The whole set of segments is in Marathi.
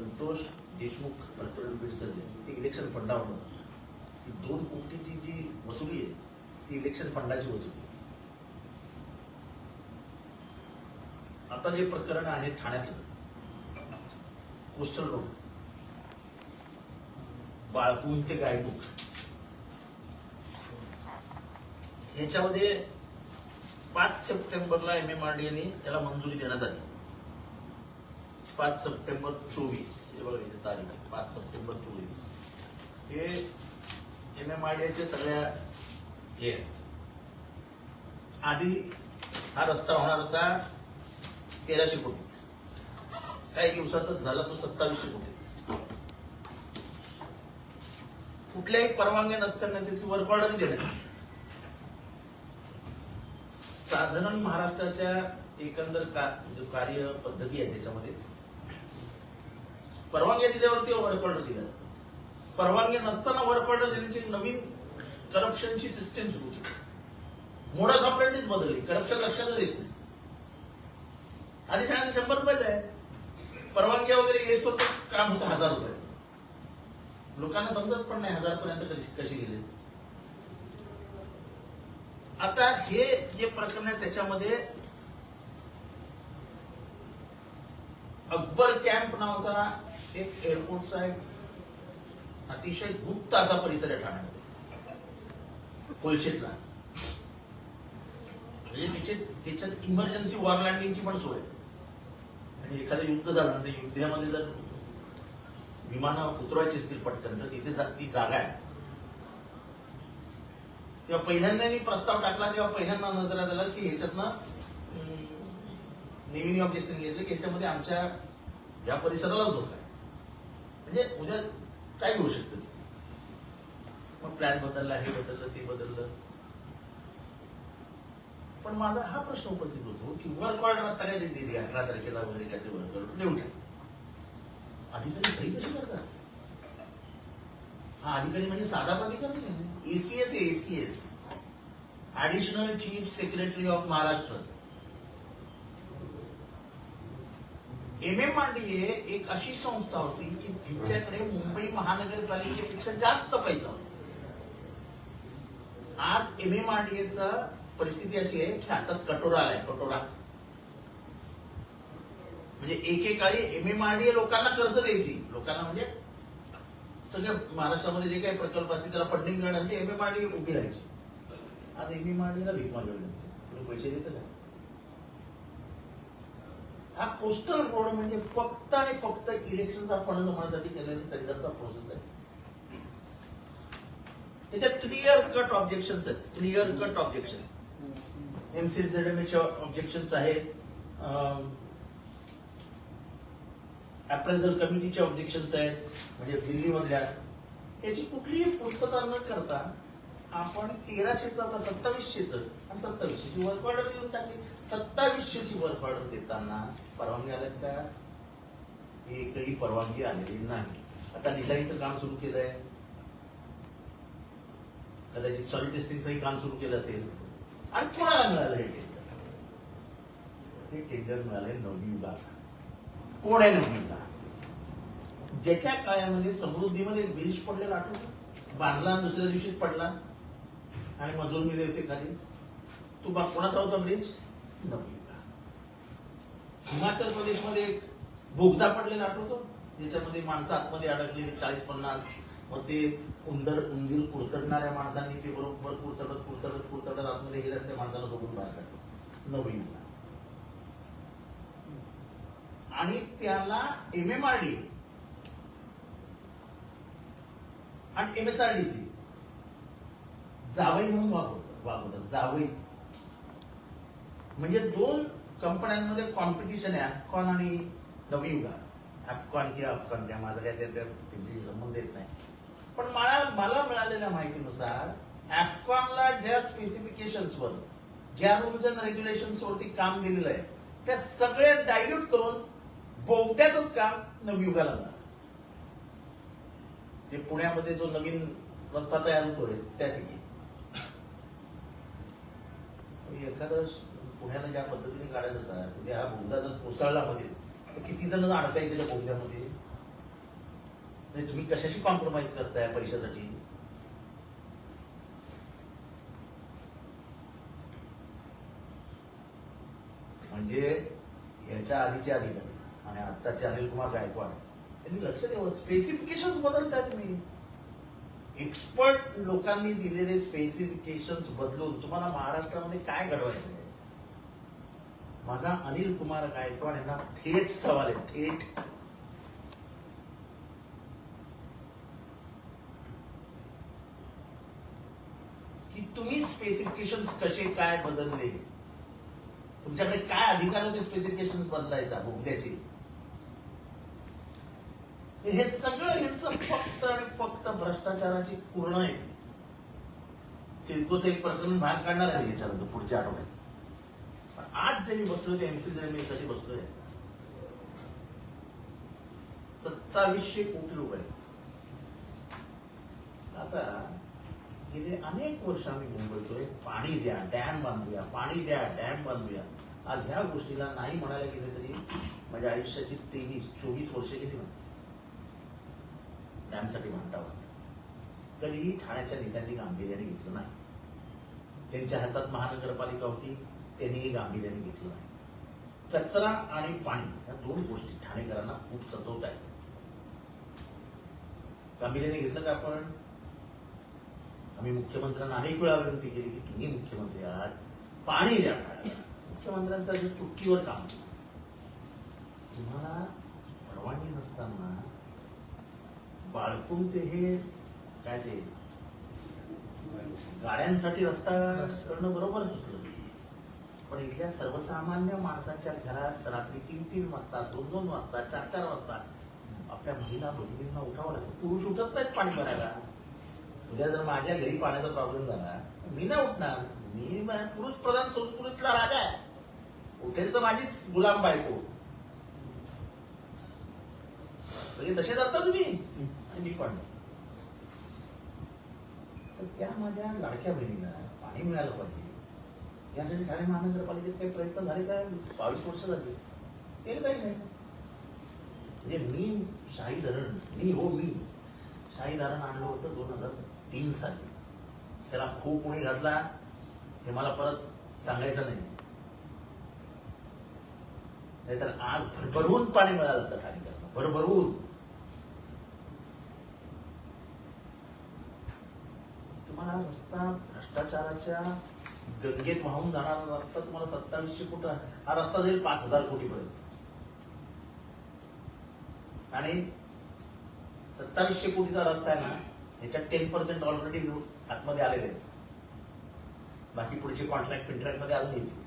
संतोष देशमुख प्रकरण बीड ते इलेक्शन फंडावर ती दोन कोटीची जी वसुली आहे ती इलेक्शन फंडाची वसुली आता जे प्रकरण आहे ठाण्यातलं. कोस्टल रोड बाळकून ते गायमुख. ह्याच्यामध्ये पाच सप्टेंबरला एम एम आर डी याला मंजुरी देण्यात आली. पाच सप्टेंबर चोवीस. हे बघा इथे तारीख आहे. पाच सप्टेंबर चोवीस. हे एम एम आर डी सगळ्या हे आहेत. आधी हा रस्ता होणार होता तेराशे कोटीत. काही दिवसातच झाला तो सत्तावीसशे कोटीत. कुठल्याही परवानग्या नसताना त्याची वर्क ऑर्डर देणार साधारण महाराष्ट्राच्या एकंदर का जो कार्य पद्धती आहे त्याच्यामध्ये परवानग्या दिल्यावरती वर्क ऑर्डर दिल्या जातात परवानग्या नसताना वर्क ऑर्डर देण्याची एक नवीन करप्शनची सिस्टीम सुरू केली मोडस ऑपरेटिव्ह बदलली करप्शन लक्षातच येत नाही. आधी सांगितलं शंभर रुपयाच आहे. परवानग्या वगैरे येत होतं काम होतं हजार रुपयाचं. लोकांना समजत पण नाही हजार पर्यंत कशी कशी गेले. आता हे जे प्रकरण आहे त्याच्यामध्ये अकबर कॅम्प नावाचा एक एअरपोर्टचा एक अतिशय गुप्त असा परिसर आहे ठाण्यामध्ये. कोलशेतला. म्हणजे तिचे त्याच्यात इमर्जन्सी वॉर लँडिंगची पण सोय. आणि एखादं युद्ध झालं म्हणजे युद्धामध्ये जर विमानं उतरवायची असतील पटकन तर तिथे जा- ती जागा आहे. तेव्हा पहिल्यांदा मी प्रस्ताव टाकला तेव्हा पहिल्यांदा नजरात आलं की ह्याच्यातनं नेव्हीने ऑब्जेक्शन घेतलं की ह्याच्यामध्ये आमच्या या परिसरालाच धोका आहे. म्हणजे उद्या काय होऊ शकतं. मग प्लॅन बदलला हे बदललं ते बदललं. पण माझा हा प्रश्न उपस्थित होतो की वर्क ऑर्डर आता काय दिली अठरा तारखेला वगैरे काहीतरी वर्क ऑर्डर देऊन टाक. अधिकारी सही कशी करतात? हा अधिकारी म्हणजे साधा अधिकारी नाही ACS ACS additional chief secretary of Maharashtra M M R D एक अशी संस्था होती की जिच्याकडे मुंबई महानगरपालिकेपेक्षा जास्त पैसा होता. आज एम एम आर डी परिस्थिती अशी आहे की हातात कटोरा आलाय कटोरा. म्हणजे एकेकाळी एम एम आर डी लोकांना कर्ज द्यायची. लोकांना म्हणजे सगळ्या महाराष्ट्रामध्ये जे काही प्रकल्प असतील त्याला फंडिंग करण्यासाठी एम एम आर डी उभी राहायची. आज एम एम आर डीला भीक मागवली पैसे देत नाही हा कोस्टल रोड म्हणजे फक्त आणि फक्त इलेक्शनचा फंड जमवण्यासाठी केलेला तरीकाचा प्रोसेस आहे. त्याच्यात क्लिअर कट ऑब्जेक्शन आहेत. क्लिअर कट ऑब्जेक्शन एमसीझेडएम चे ऑब्जेक्शन आहेत. अप्रेझल कमिटीचे ऑब्जेक्शन आहेत. म्हणजे दिल्लीमधल्या. याची कुठलीही पूर्तता न करता आपण तेराशेच आता सत्तावीसशेच आणि सत्तावीसशेची वर्क ऑर्डर देऊन टाकली. सत्तावीसशेची वर्क ऑर्डर देताना परवानगी आल्यात का? एकही परवानगी आलेली नाही. आता डिझाईनचं काम सुरू केलंय. कदाचित सॉइल टेस्टिंगचंही काम सुरू केलं असेल. आणि कोणाला मिळालं हे टेंडर हे टेंडर मिळालंय नवयुगा कोण आहे नवयुगा ज्याच्या काळामध्ये समृद्धीमध्ये ब्रिज पडलेला आठवतो. बांधला दुसऱ्या दिवशीच पडला. आणि मजूर मिले होते खाली. तू बा कोणाचा होता ब्रिज? हिमाचल प्रदेशमध्ये एक बोगदा पडलेला आठवतो? ज्याच्यामध्ये माणसं आतमध्ये अडकलेली चाळीस पन्नास मग ते उंदर उंदीर कुरतडणाऱ्या माणसांनी ते बरोबर कुरतडत कुरतडत कुरतडत आतमध्ये गेल्या त्या माणसाला सोडून बाहेर काढलं. नवीन आणि त्याला एम एम आर डी आणि M S R D C जावई म्हणून वापरतात वापरतात जावई. म्हणजे दोन कंपन्यांमध्ये कॉम्पिटिशन आहे अफकॉन आणि नवयुगा अफकॉन किंवा अफकॉन त्या माझ्या त्यांच्याशी संबंध येत नाही. पण मला मला मिळालेल्या माहितीनुसार अफकॉनला ज्या स्पेसिफिकेशन्स वर ज्या रूल्स अँड रेग्युलेशन्सवरती काम दिलेलं आहे त्या सगळ्या डायल्यूट करून बोगद्यातच काम नवयुगाला मिळालं. जे पुण्यामध्ये जो नवीन रस्ता तयार होतोय त्या ठिकाणी आणि एखादं पुण्याला ज्या पद्धतीने गाड्या जातात म्हणजे हा बोगदा जर कोसळला मध्येच तर किती जण अडकायचे त्या बोगद्यामध्ये म्हणजे तुम्ही कशाशी कॉम्प्रोमाइज करताय पैशासाठी? म्हणजे याच्या आधीचे अधिकारी आणि आत्ताचे अनिल कुमार गायकवाड त्यांनी लक्ष द्यावं. स्पेसिफिकेशन बदलताय तुम्ही. एक्सपर्ट लोकांनी दिलेले स्पेसिफिकेशन बदलून तुम्हाला महाराष्ट्रामध्ये काय घडवायचं आहे? माझा अनिल कुमार गायकवाड यांना थेट सवाल आहे थेट. की तुम्ही स्पेसिफिकेशन कसे काय बदलले? तुमच्याकडे काय अधिकार होते स्पेसिफिकेशन बदलायचा बोगद्याचे हे सगळं ह्यांचं फक्त आणि फक्त भ्रष्टाचाराची पूर्ण आहे. सिडकोचं एक प्रकरण बाहेर काढणार आहे. याच्यानंतर पुढच्या आठवड्यात. पण आज जे मी बसलोय ते एमसी साठी बसलोय. सत्तावीसशे कोटी रुपये. आता गेले अनेक वर्ष आम्ही मुंबईतोय. पाणी द्या डॅम बांधूया पाणी द्या डॅम बांधूया. आज ह्या गोष्टीला नाही म्हणायला गेले तरी माझ्या आयुष्याची तेवीस चोवीस वर्ष गेली म्हणते डॅमसाठी भांडावं कधीही ठाण्याच्या नेत्यांनी गांभीर्याने घेतलं नाही. त्यांच्या हातात महानगरपालिका होती त्यांनीही गांभीर्याने घेतलं नाही. कचरा आणि पाणी या दोन गोष्टी ठाणेकरांना खूप सतवत आहेत. गांभीर्याने घेतलं का आपण? आम्ही मुख्यमंत्र्यांना अनेक वेळा विनंती केली की तुम्ही मुख्यमंत्री आहात पाणी द्या मुख्यमंत्र्यांचा मुख्यमंत्र्यांचं जे चुटकीवर काम तुम्हाला परवानगी नसताना बाळकून ते हे काय ते? गाड्यांसाठी रस्ता करणं बरोबर सुचलं पण इथल्या सर्वसामान्य माणसाच्या घरात रात्री तीन तीन वाजता दोन दोन वाजता चार चार वाजता आपल्या महिला भगिनींना उठावं लागतं. पुरुष उठत नाहीत पाणी भरायला. उद्या जर माझ्या घरी पाण्याचा प्रॉब्लेम झाला मी नाही उठणार. मी पुरुष प्रधान संस्कृतीतला राजा आहे. उठेल तर माझीच गुलाम बायको. सगळे तसे जाता तुम्ही. मी पण. तर त्या माझ्या लाडक्या बहिणीला पाणी मिळालं पाहिजे. यासाठी ठाणे महानगरपालिकेत काही प्रयत्न झाले का? बावीस वर्ष झाली. केलं काही नाही. म्हणजे मी शाही धरण मी हो मी शाही धरण आणलं होतं दोन हजार तीन साली. त्याला खूप कोणी घातला हे मला परत सांगायचं नाही. नाहीतर आज भरभरून पाणी मिळालं असतं ठाणेकरांना. भरभरून. तुम्हाला रस्ता भ्रष्टाचाराच्या गंगेत वाहून जाणारा रस्ता तुम्हाला सत्तावीसशे कोटी हा रस्ता जाईल पाच हजार कोटी पर्यंत आणि सत्तावीसशे कोटीचा रस्ता आहे ना ह्याच्यात टेन पर्सेंट ऑलरेडी आतमध्ये आलेले आहेत. बाकी पुढचे कॉन्ट्रॅक्ट फिंट्रॅक्टमध्ये अजून येतील.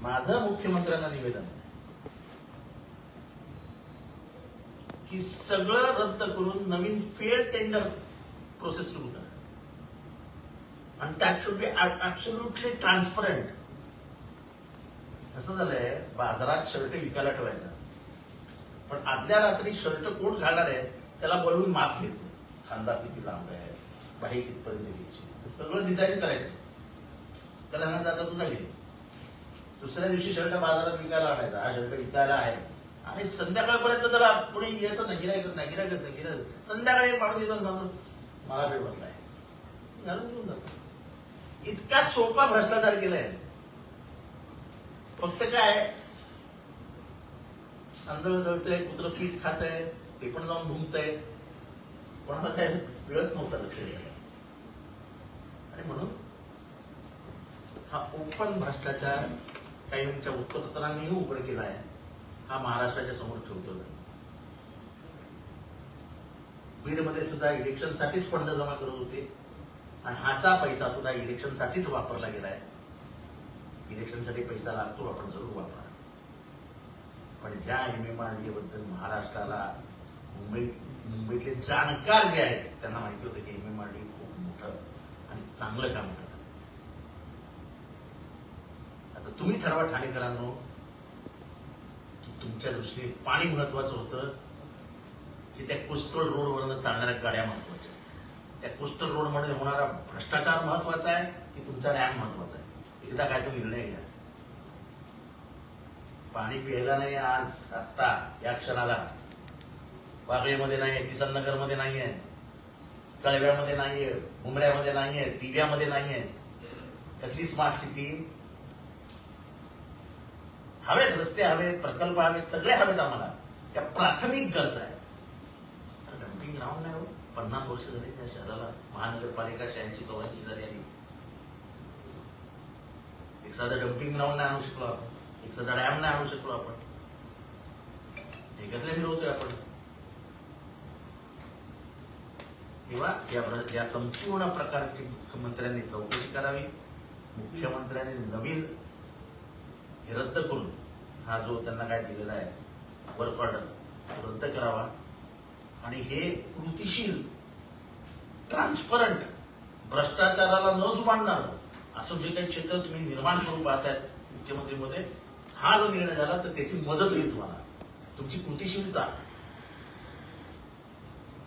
माझं मुख्यमंत्र्यांना निवेदन की सगळं रद्द करून नवीन फेअर टेंडर प्रोसेस सुरू करा. आणि that should be absolutely transparent कसं झालंय? बाजारात शर्ट विकायला ठेवायचा. पण आदल्या रात्री शर्ट कोण घालणार आहे? त्याला बोलवून माप घ्यायचं. खांदा किती लांब आहे? बाही कितपर्यंत घ्यायची? सगळं डिझाईन करायचं. त्याला सांगायचं आता तुझा घे. दुसऱ्या दिवशी शर्ट बाजारात विकायला आणायचा. हा शर्ट विकायला आहे. आणि संध्याकाळपर्यंत जरा पुढे येतं ना गिरायकच नाही गिरायकच नाही गिरायक संध्याकाळी एक माणूस येतो सांगतो मला वेळ बसलाय. घालून घेऊन जातो. इतका सोपा भ्रष्टाचार केलाय. फक्त काय तांदळ दळतंय कुत्र पीठ खात आहे ते पण जाऊन घुमतंय कोणाला काय मिळत नव्हतं लक्ष द्यायला. आणि म्हणून हा ओपन भ्रष्टाचार काही तुमच्या उत्तरपत्रांनीही उघड केला आहे. हा महाराष्ट्राच्या समोर ठेवतो बीडमध्ये सुद्धा इलेक्शनसाठीच फंड जमा करत होते आणि हाचा पैसा सुद्धा इलेक्शनसाठीच वापरला गेलाय. इलेक्शनसाठी पैसा लागतो आपण जरूर वापरा. पण ज्या एम. बद्दल महाराष्ट्राला मुंबई मुंबईतले जाणकार जे आहेत त्यांना माहिती होतं की एम. एम. खूप मोठं आणि चांगलं काम करतं आता तुम्ही ठरवा ठाणेकरांनो की तुमच्या दृष्टीने पाणी महत्वाचं होतं की त्या कोस्टल रोडवरनं चालणाऱ्या गाड्या महत्त्वाच्या त्या कोस्टल रोडमध्ये होणारा भ्रष्टाचार महत्त्वाचा आहे की तुमचा रॅम महत्त्वाचा आहे? एकदा काय तो निर्णय घ्या. पाणी प्यायला नाही आज आत्ता या क्षणाला. वागळेमध्ये नाही आहे किसन नगरमध्ये नाहीये कळव्यामध्ये नाहीये उमऱ्यामध्ये नाहीये नाही नाहीये. कसली स्मार्ट सिटी हवेत रस्ते हवेत प्रकल्प हवेत सगळे हवेत आम्हाला. त्या प्राथमिक गरजा आहेत. डम्पिंग ग्राउंड नाही हो. पन्नास वर्ष झाली त्या शहराला. महानगरपालिका शहाऐंशी चौऱ्याऐंशी झाली आली. एक साधा डम्पिंग ग्राउंड नाही आणू शकलो आपण. एक साधा डॅम नाही आणू शकलो आपण. एकत्र फिरवतोय आपण. किंवा या प्र- या संपूर्ण प्रकारची मुख्यमंत्र्यांनी चौकशी करावी. मुख्यमंत्र्यांनी नवीन हे रद्द करून हा जो त्यांना काय दिलेला आहे वर्क ऑर्डर रद्द करावा. आणि हे कृतीशील ट्रान्सपरंट भ्रष्टाचाराला न जुमानणार असं जे काही क्षेत्र तुम्ही निर्माण करून पाहतायत मुख्यमंत्रीमध्ये हा जर निर्णय झाला तर त्याची मदत होईल तुम्हाला. तुमची कृतीशीलता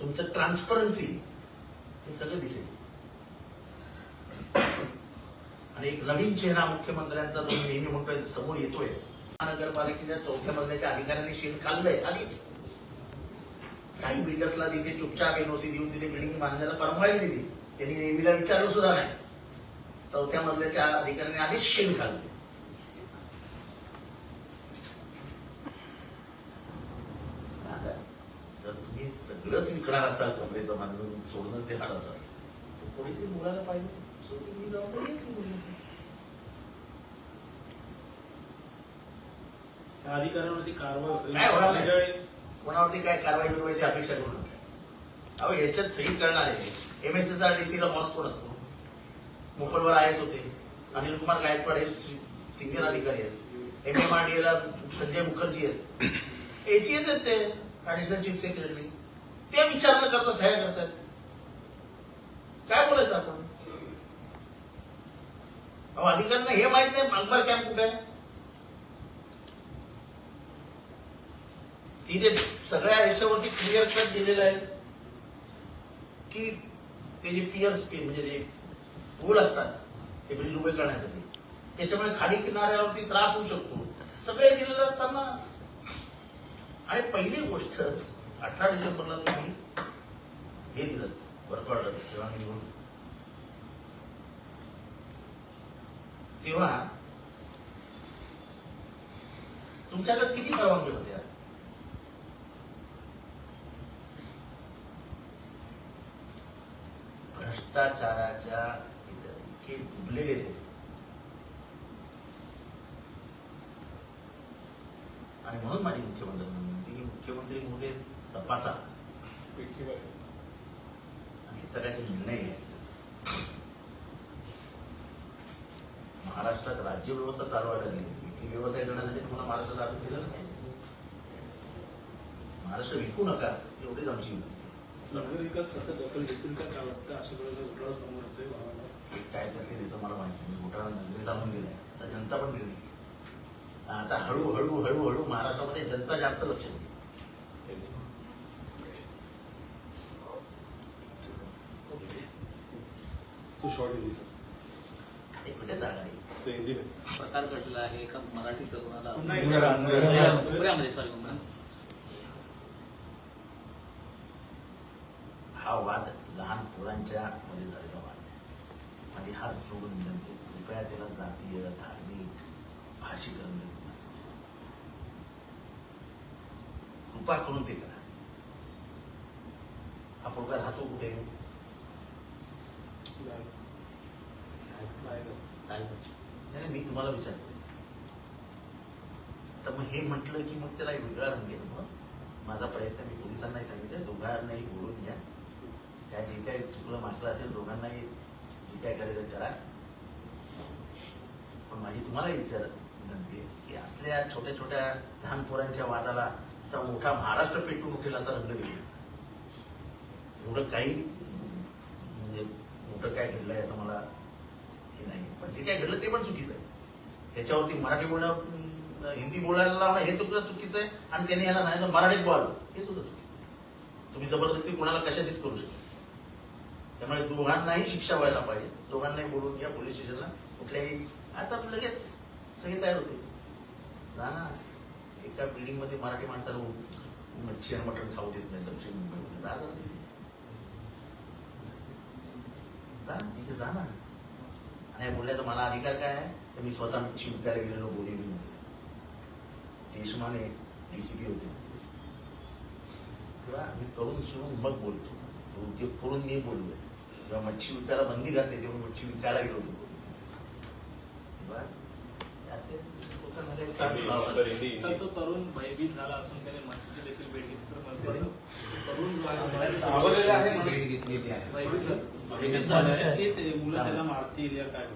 तुमचं ट्रान्सपरन्सी हे सगळं दिसेल. आणि एक नवीन चेहरा मुख्यमंत्र्यांचा जो नेहमी म्हणतोय समोर येतोय. महानगरपालिकेच्या चौथ्या मजल्याच्या अधिकाऱ्यांनी शेण खाल्लंय आधीच. काही बिल्डर्सला तिथे चुपचाप एनओसी देऊन तिथे बिल्डिंग बांधण्याला परवानगी दिली. त्यांनी नेहमीला विचारलं सुद्धा नाही. चौथ्या मजल्याच्या अधिकाऱ्यांनी आधीच शेण खाल्ले आता जर तुम्ही सगळंच विकणार असाल कमरेचं बांधून सोडणं देणार असाल तर कोणीतरी मुलाला पाहिजे. शेवटी मी जबाबदारी घेतली मुलीची. त्या अधिकाऱ्यांवरती कारवाई काय होणार नाही. काय कोणावरती काय कारवाई करवायची अपेक्षा करू नका. अहो याच्यात सही करणारे M S S R D ला बॉस कोण असतो? मोपलवर आय एस होते. अनिल कुमार गायकवाड हे सिनियर अधिकारी आहेत. एम एम आर डी ला संजय मुखर्जी आहेत. एसीएस आहेत ते. ऍडिशनल चीफ सेक्रेटरी ते विचार न करता सह्या करतात. काय बोलायचं आपण? अहो अधिकाऱ्यांना हे माहीत नाही अकबर कॅम्प कुठे आहे? ती जे सगळ्या ह्याच्यावरती क्लिअर कट दिलेलं आहे की ते जे पियर स्पीड म्हणजे जे पूल असतात ते ब्रिज उभे करण्यासाठी त्याच्यामुळे खाडी किनाऱ्यावरती त्रास होऊ शकतो. सगळे दिलेलं असताना. आणि पहिली गोष्ट अठरा डिसेंबरला तुम्ही हे दिलं वर्क तेव्हा मी बोललो. तेव्हा तुमच्याकडे किती परवानगी होत्या? भ्रष्टाचाराच्या इतके डुबलेले ते. आणि म्हणून माझी मुख्यमंत्री विनंती की मुख्यमंत्री मोदी तपासा. आणि हे सगळ्याचे निर्णय घ्या महाराष्ट्रात राज्य व्यवस्था चालवायला गेली व्यवसाय करण्यासाठी तुम्हाला महाराष्ट्रात आरोप केलं नाही. महाराष्ट्र विकू नका एवढीच आमची विनंती नगर विकास खात्यात दखल घेतील का? काय वाटतं? अशा प्रकारचा घोटाळा समोर येतोय भावाला. ते काय करते त्याचं मला माहिती नाही. घोटाळा नजरे जाणून गेलाय आता जनता पण गेली आता हळूहळू हळूहळू महाराष्ट्रामध्ये जनता जास्त लक्ष देईल. तो शॉर्ट हिंदी सर एक कुठे जागा नाही. तो हिंदी में प्रकार घडला आहे एका मराठी तरुणाला उमऱ्यामध्ये सॉरी लहानमध्ये झालेला वाद आहे. माझी हात जोडून विनंती कृपया त्याला जातीय धार्मिक भाषीकरण देऊ कृपा करून ते करा. हा पोरगा राहतो कुठे? नाही. मी तुम्हाला विचारतो. तर मग हे म्हटलं की मग त्याला वेगळा रंग मग? माझा प्रयत्न मी पोलिसांनाही सांगितलं दोघांनाही बोलून त्या काय जे काही चुकलं म्हटलं असेल दोघांनाही जे काय करायचं करा. पण माझी तुम्हाला विचार विनंती की असल्या छोट्या छोट्या लहान पोरांच्या वादाला असा मोठा महाराष्ट्र पेटून उठेल असा रंग दिला एवढं काही म्हणजे मोठं काय घडलंय असं मला हे नाही. पण जे काय घडलं ते पण चुकीचं आहे. त्याच्यावरती मराठी बोलणं हिंदी बोलायला लावणं हे सुद्धा चुकीचं आहे आणि त्यांनी याला सांगितलं मराठीत बोल हे सुद्धा चुकीचं आहे. तुम्ही जबरदस्ती कोणाला कशाचीच करू शकता त्यामुळे दोघांनाही शिक्षा व्हायला पाहिजे. दोघांनाही बोलून घ्या पोलीस स्टेशनला. कुठल्याही आता लगेच सगळे तयार होते जा ना. एका बिल्डिंगमध्ये मराठी माणसाला मच्छी आणि मटण खाऊ देत नाही दक्षिण मुंबईमध्ये. जा जा तिथे. जा, तिथे जा ना. आणि बोलल्या तर मला अधिकार काय आहे? तर मी स्वतः मच्छी विकायला गेलेलो बोरिवलीमध्ये. देशमाने डीसीपी होते. तेव्हा मी करून सुरून मग बोलतो. उद्योग करून मी बोललोय. जेव्हा मच्छी विकायला बंदी घातली तेव्हा मच्छी विकायला गेलो होतो. तो तरुण भयभीत झाला असून त्याने देखील भेट घेतली. तर मला तरुण जो आहे. भेट घेतलेली आहे. मारतील या काय-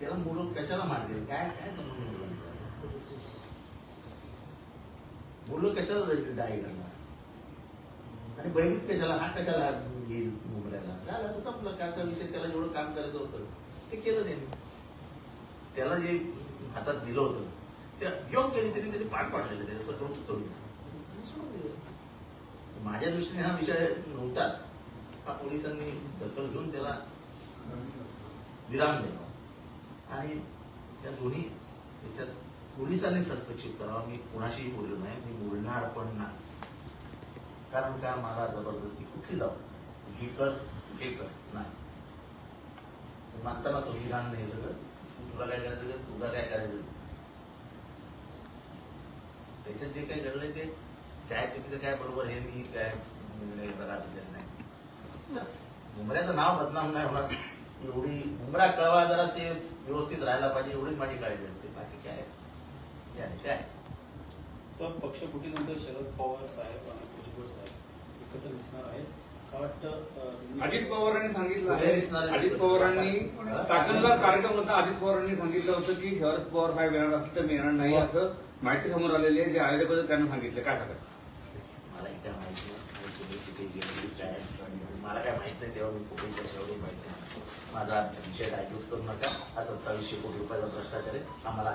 त्याला मुलं कशाला मारतील? काय काय समजून मुलांचं? मुलं कशाला जायचं डाय करणार? आणि बहिणीत कशाला? हा कशाला येईल? मुंबईला झालं तर संपलं कालचा विषय त्याला जेवढं काम करायचं होतं ते केलं त्यांनी. त्याला जे हातात दिलं होतं ते योग्य तरी त्यांनी पाठ पाडलेलं त्याचं कौतुक करून. माझ्या दृष्टीने हा विषय नव्हताच. हा पोलिसांनी दखल घेऊन त्याला विराम द्यावा आणि त्या दोन्ही याच्यात पोलिसांनीच हस्तक्षेप करावा. मी कोणाशीही बोललो नाही मी बोलणार पण नाही. कारण का? मला जबरदस्ती कुठली जाऊ हे कर हे कर. नाही. मागताना संविधान नाही सगळं. तुला काय करायचं तुला काय करायचं त्याच्यात जे काही घडलंय ते काय चुकीचं काय बरोबर हे मी काय निर्णय बघा नाही. मुंबऱ्याचं नाव बदनाम नाही होणार. एवढी मुंबरा कळवा जरा सेफ व्यवस्थित राहायला पाहिजे एवढीच माझी काळजी असते. बाकी काय? काय? पक्ष कुठे नव्हतं शरद पवार साहेब आणि भुजबळ साहेब एकत्र दिसणार आहेत. अजित पवारांनी सांगितलं आहे? अजित पवारांनी चाकणला कार्यक्रम होता. अजित पवारांनी सांगितलं होतं की शरद पवार साहेब येणार असेल तर मी येणार नाही असं माहिती समोर आलेली आहे. जे आयोजक होते त्यांना सांगितलं. काय सांगा मला काय माहिती नाही. तुम्ही कुठे गेली काय मला काय माहीत नाही. तेव्हा मी कुठे कशावरही माहीत नाही. माझा विषय डायग्यूट करू नका. हा सत्तावीसशे कोटी रुपयाचा भ्रष्टाचार आहे. आम्हाला